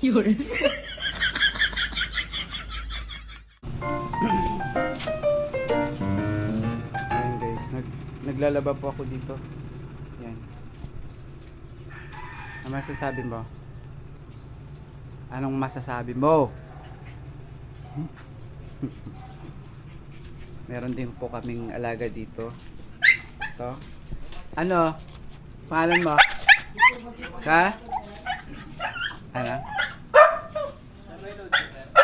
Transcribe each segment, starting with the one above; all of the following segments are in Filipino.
有人，Ayan guys, nag, naglalaba po ako dito. Yan. Ano masasabi mo? Anong masasabi mo? Meron din po kaming alaga dito. Ito. Ano? Pangalan mo? Ka? Ano?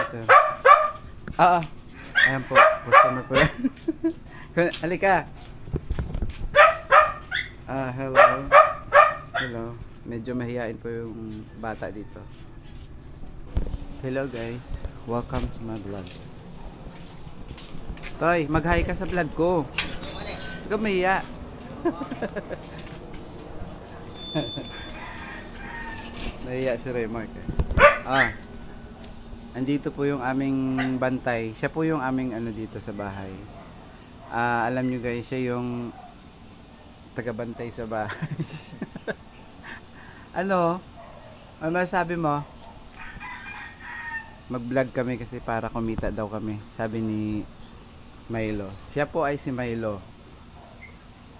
Ito. Oo. Ayan po. Customer po yan. Halika. Ah, hello. Hello. Medyo mahihain po yung bata dito. Hello guys. Welcome to my vlog. Toy, mag-hi ka sa vlog ko. Kang mahiya. Nahiya si Raymark eh. Ah. Andito po yung aming bantay. Siya po yung aming ano dito sa bahay. Ah, alam nyo guys, siya yung tagabantay sa bahay. ano? Ano masabi mo? Mag-vlog kami kasi para kumita daw kami. Sabi ni Milo. Siya po ay si Milo.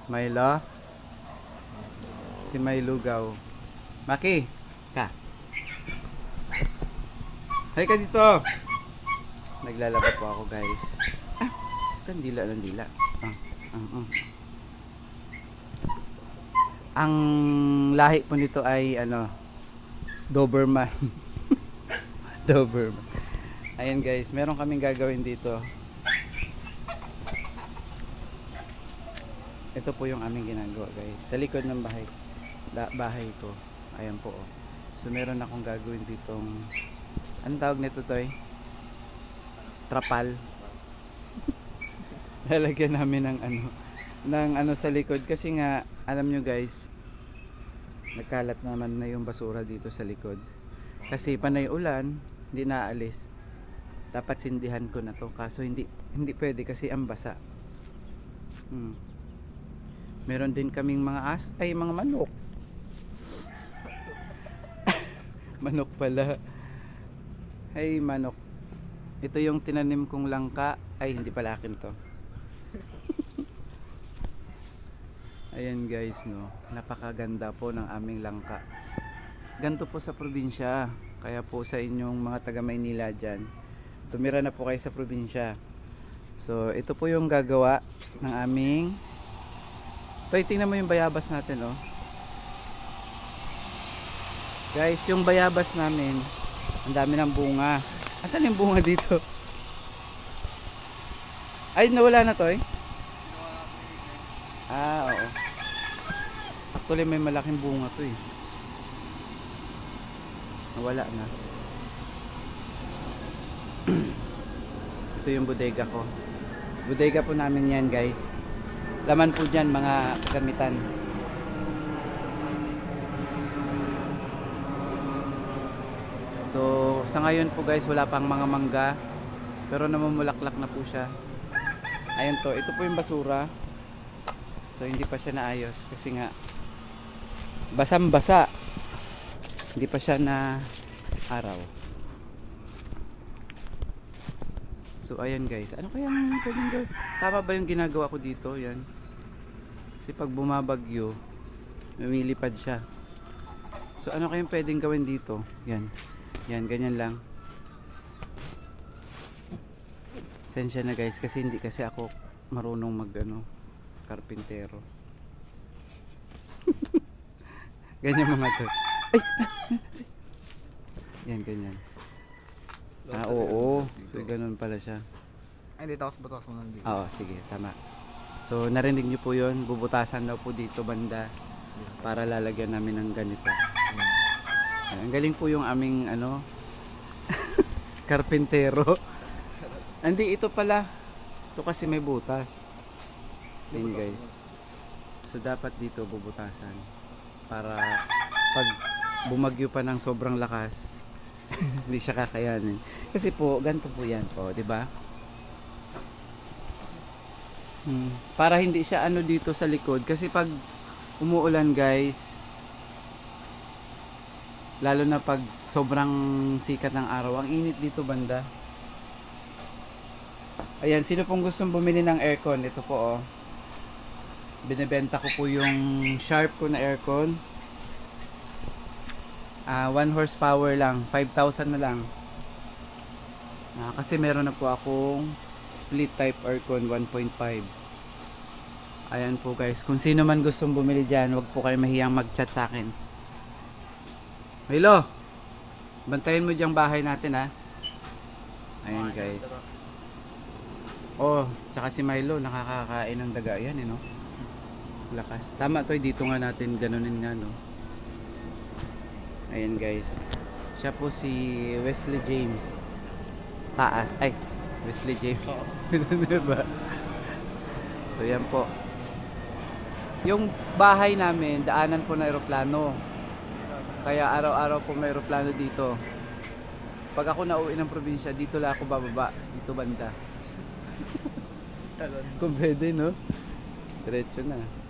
Milo? Si Milo Gaw. Maki, ka. Hay ka dito. Naglalaba po ako guys. Ah, kan dila ng dila. Ah, ah, ah. Ang lahi po nito ay ano, Doberman. Doberman. Ayan guys, meron kaming gagawin dito. Ito po yung aming ginagawa guys. Sa likod ng bahay, bahay ko. Ayan po. Oh. So meron akong gagawin ditong Anong tawag nito, Toy? Trapal. Lalagyan namin ng ano, ng ano sa likod kasi nga alam nyo guys, nagkalat naman na yung basura dito sa likod. Kasi panay ulan, hindi naalis. Dapat sindihan ko na to kaso hindi hindi pwede kasi ang basa. Hmm. Meron din kaming mga as ay mga manok. manok pala. Hey manok. Ito yung tinanim kong langka. Ay, hindi pala akin to. Ayan guys, no. Napakaganda po ng aming langka. Ganto po sa probinsya. Kaya po sa inyong mga taga Maynila dyan. Tumira na po kayo sa probinsya. So, ito po yung gagawa ng aming Toy, tingnan mo yung bayabas natin, oh. Guys, yung bayabas namin, ang dami ng bunga. Asan yung bunga dito? Ay, nawala na to eh. Ah, oo. Actually, may malaking bunga to eh. Nawala na. Ito yung bodega ko. Bodega po namin yan guys. Laman po dyan mga kagamitan. So, sa ngayon po guys, wala pang mga mangga. Pero namumulaklak na po siya. Ayun to, ito po yung basura. So, hindi pa siya naayos kasi nga basang-basa. Hindi pa siya na araw. So, ayan guys. Ano kaya pwedeng? Tama ba yung ginagawa ko dito? Yan. Kasi pag bumabagyo, lumilipad siya. So, ano kayang pwedeng gawin dito? Yan. Yan, ganyan lang. Sensya na guys kasi hindi kasi ako marunong mag ano, karpintero. ganyan mga to. Ay! Yan, ganyan. Ah, oo. So, ganun pala siya. Ay, dito ako butas mo nandito. Oo, sige, tama. So, narinig niyo po yun. Bubutasan daw po dito banda para lalagyan namin ng ganito. Ayan, Ang galing po yung aming ano karpintero. Hindi ito pala. Ito kasi may butas. Yan guys. So dapat dito bubutasan para pag bumagyo pa ng sobrang lakas hindi siya kakayanin. Kasi po ganito po 'yan po, 'di ba? Hmm. Para hindi siya ano dito sa likod kasi pag umuulan guys Lalo na pag sobrang sikat ng araw. Ang init dito banda. Ayan, sino pong gustong bumili ng aircon? Ito po oh. Binebenta ko po yung Sharp ko na aircon. Ah, 1 horsepower lang, 5,000 na lang. Ah, kasi meron na po akong split type aircon 1.5. Ayan po guys, kung sino man gustong bumili diyan, wag po kayo mahiyang mag-chat sa akin. Milo. Bantayan mo diyang bahay natin ha. Ayan guys. Oh, tsaka si Milo nakakakain ng daga yan eh no. Lakas. Tama to, dito nga natin ganunin nga no. Ayan guys. Siya po si Wesley James. Taas. Ay, Wesley James. diba? So yan po. Yung bahay namin, daanan po ng aeroplano. Kaya araw-araw po may aeroplano dito. Pag ako nauwi ng probinsya, dito lang ako bababa. Dito banda. Talon. Kung pwede, no? Diretso na.